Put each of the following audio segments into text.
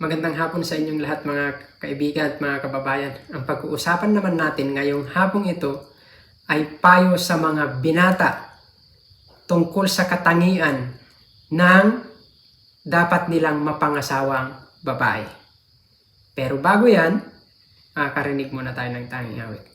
Magandang hapon sa inyong lahat mga kaibigan at mga kababayan. Ang pag-uusapan naman natin ngayong hapong ito ay payo sa mga binata tungkol sa katangian ng dapat nilang mapangasawang babae. Pero bago yan, makakarinig muna tayo ng tanging awit.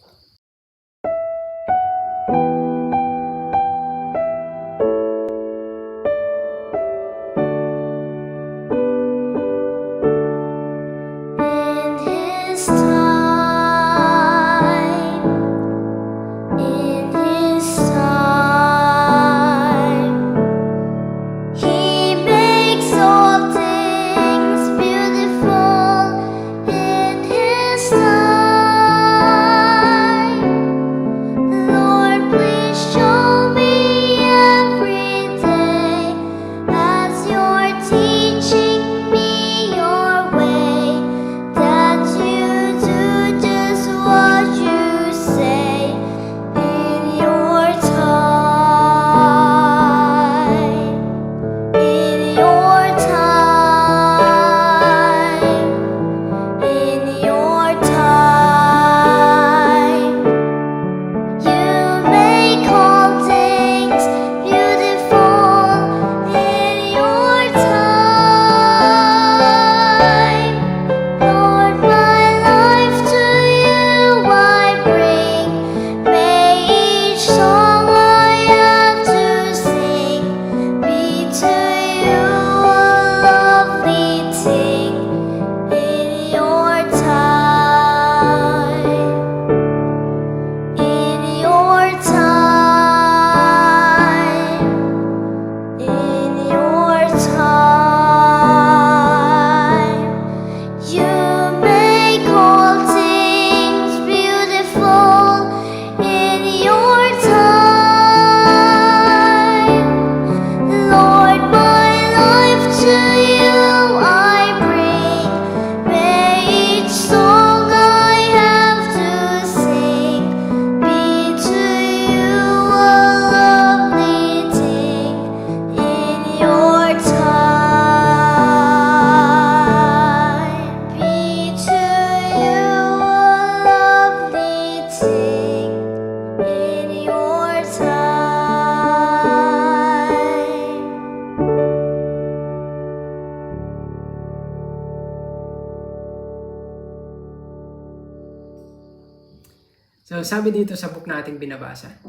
Sabi dito sa book nating binabasa,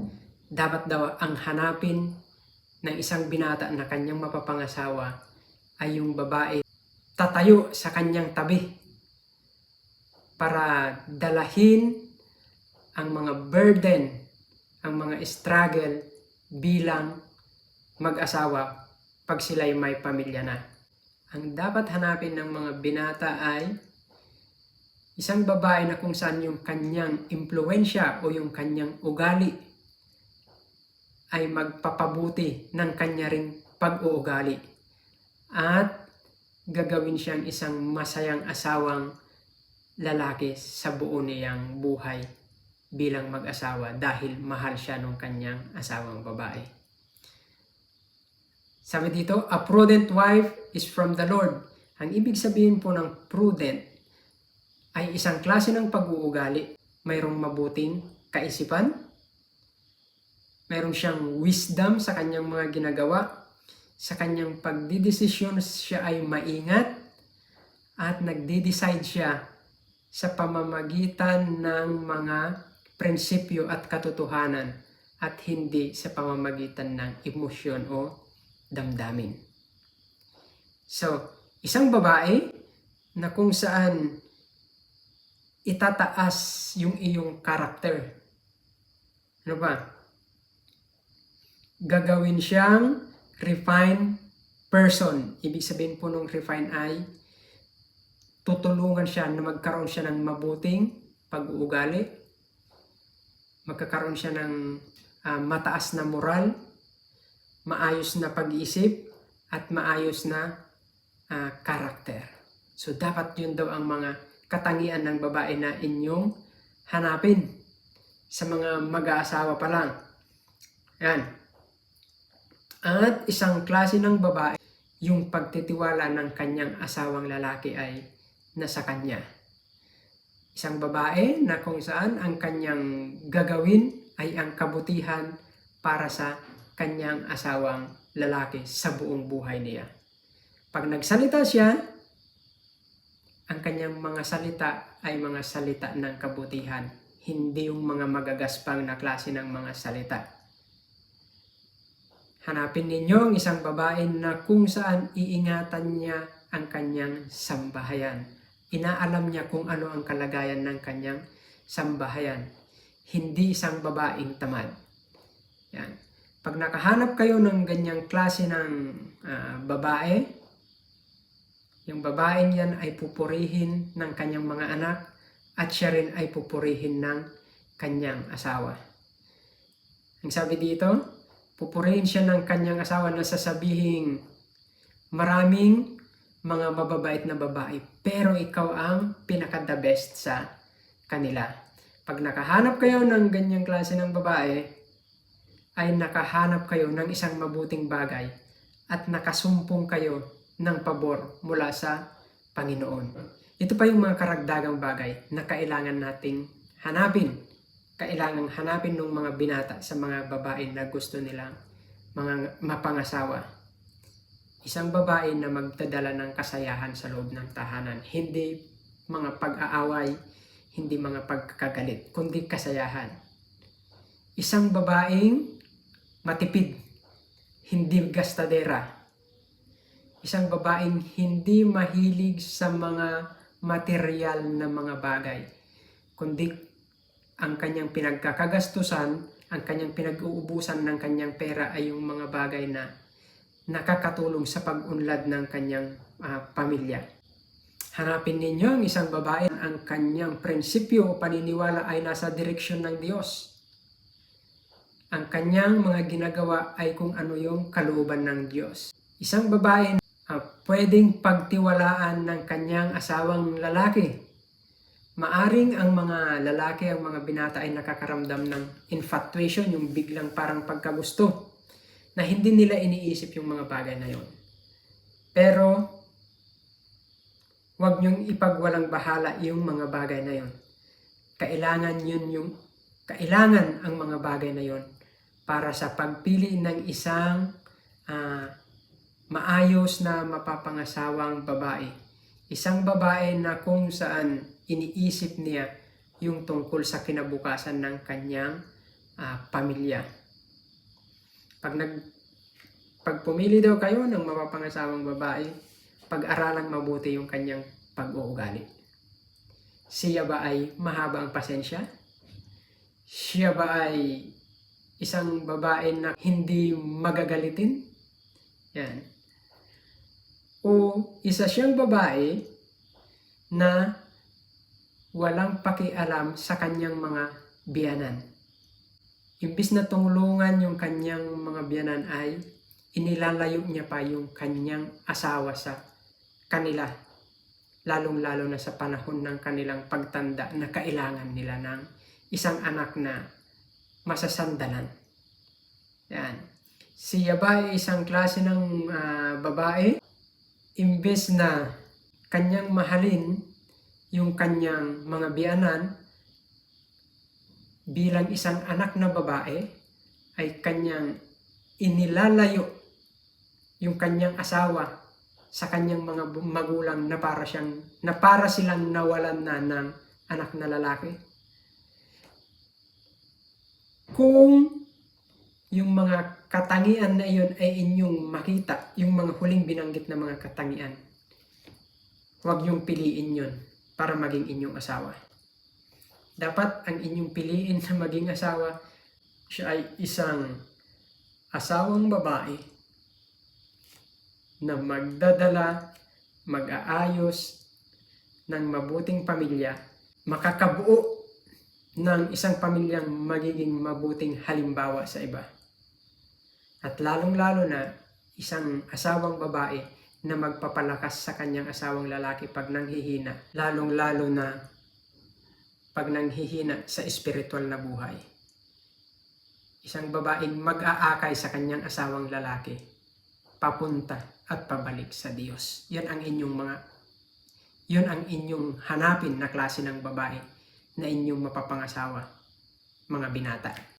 dapat daw ang hanapin ng isang binata na kanyang mapapangasawa ay yung babae tatayo sa kanyang tabi para dalahin ang mga burden, ang mga struggle bilang mag-asawa pag sila'y may pamilya na. Ang dapat hanapin ng mga binata ay isang babae na kung saan yung kanyang impluensya o yung kanyang ugali ay magpapabuti ng kanya ring pag-uugali at gagawin siyang isang masayang asawang lalaki sa buo niyang buhay bilang mag-asawa dahil mahal siya ng kanyang asawang babae. Sabi dito, a prudent wife is from the Lord. Ang ibig sabihin po ng prudent ay isang klase ng pag-uugali. Mayroong mabuting kaisipan, mayroong siyang wisdom sa kanyang mga ginagawa, sa kanyang pagdidesisyon siya ay maingat, at nagde-decide siya sa pamamagitan ng mga prinsipyo at katotohanan at hindi sa pamamagitan ng emosyon o damdamin. So, isang babae na kung saan itataas yung iyong karakter. Ano ba? Gagawin siyang refined person. Ibig sabihin po nung refine ay tutulungan siya na magkaroon siya ng mabuting pag-uugali. Magkakaroon siya ng ah, mataas na moral, maayos na pag-iisip, at maayos na ah, karakter. So dapat yun daw ang mga katangian ng babae na inyong hanapin sa mga mag-aasawa pa lang. Yan. At isang klase ng babae, yung pagtitiwala ng kanyang asawang lalaki ay nasa kanya. Isang babae na kung saan ang kanyang gagawin ay ang kabutihan para sa kanyang asawang lalaki sa buong buhay niya. Pag nagsalita siya, ang kanyang mga salita ay mga salita ng kabutihan, hindi yung mga magagaspang na klase ng mga salita. Hanapin ninyo ang isang babae na kung saan iingatan niya ang kanyang sambahayan. Inaalam niya kung ano ang kalagayan ng kanyang sambahayan. Hindi isang babaeng tamad. Yan. Pag nakahanap kayo ng ganyang klase ng ah, babae, yung babaeng yan ay pupurihin ng kanyang mga anak at siya rin ay pupurihin ng kanyang asawa. Ang sabi dito, pupurihin siya ng kanyang asawa na sasabihing maraming mga mababait na babae pero ikaw ang pinaka the best sa kanila. Pag nakahanap kayo ng ganyang klase ng babae, ay nakahanap kayo ng isang mabuting bagay at nakasumpong kayo ng pabor mula sa Panginoon. Ito pa yung mga karagdagang bagay na kailangan nating hanapin. Kailangan hanapin ng mga binata sa mga babae na gusto nilang mga mapangasawa. Isang babae na magdadala ng kasayahan sa loob ng tahanan. Hindi mga pag-aaway, hindi mga pagkakagalit, kundi kasayahan. Isang babaeng matipid, hindi gastadera. Isang babaeng hindi mahilig sa mga material na mga bagay, kundi ang kanyang pinagkakagastusan, ang kanyang pinag-uubusan ng kanyang pera ay yung mga bagay na nakakatulong sa pag-unlad ng kanyang ah, pamilya. Hanapin ninyo ang isang babae ang kanyang prinsipyo o paniniwala ay nasa direksyon ng Diyos ang kanyang mga ginagawa ay kung ano yung kalooban ng Diyos. Isang babae na pwedeng pagtiwalaan ng kanyang asawang lalaki. Maaring ang mga lalaki, ang mga binata ay nakakaramdam ng infatuation, yung biglang parang pagkagusto, na hindi nila iniisip yung mga bagay na yon. Pero, wag niyong ipagwalang bahala yung mga bagay na yon. Kailangan yun yung, kailangan ang mga bagay na yon para sa pagpili ng isang ah, maayos na mapapangasawang babae. Isang babae na kung saan iniisip niya yung tungkol sa kinabukasan ng kanyang ah, pamilya. Pag nag pag pumili daw kayo ng mapapangasawang babae, pag-aralang mabuti yung kanyang pag-uugali. Siya ba ay mahaba ang pasensya? Siya ba ay isang babae na hindi magagalitin. Yan. O isa siyang babae na walang pakialam sa kanyang mga biyanan. Imbis na tungulungan yung kanyang mga biyanan ay inilalayo niya pa yung kanyang asawa sa kanila. Lalong-lalo na sa panahon ng kanilang pagtanda na kailangan nila ng isang anak na masasandalan. Yan. Siya ba ay isang klase ng ah, babae? Imbes na kanyang mahalin yung kanyang mga biyanan bilang isang anak na babae, ay kanyang inilalayo yung kanyang asawa sa kanyang mga magulang na para siyang na para silang nawalan na ng anak na lalaki. Kung yung mga katangian na iyon ay inyong makita, yung mga huling binanggit na mga katangian, huwag yung piliin yun para maging inyong asawa. Dapat ang inyong piliin na maging asawa, siya ay isang asawang babae na magdadala, mag-aayos ng mabuting pamilya, makakabuo ng isang pamilyang magiging mabuting halimbawa sa iba. At lalong-lalo na isang asawang babae na magpapalakas sa kanyang asawang lalaki pag nanghihina, lalong-lalo na pag nanghihina sa espiritual na buhay. Isang babaeng mag-aakay sa kanyang asawang lalaki, papunta at pabalik sa Diyos. Yan ang inyong mga yun ang inyong hanapin na klase ng babae na inyong mapapangasawa, mga binata.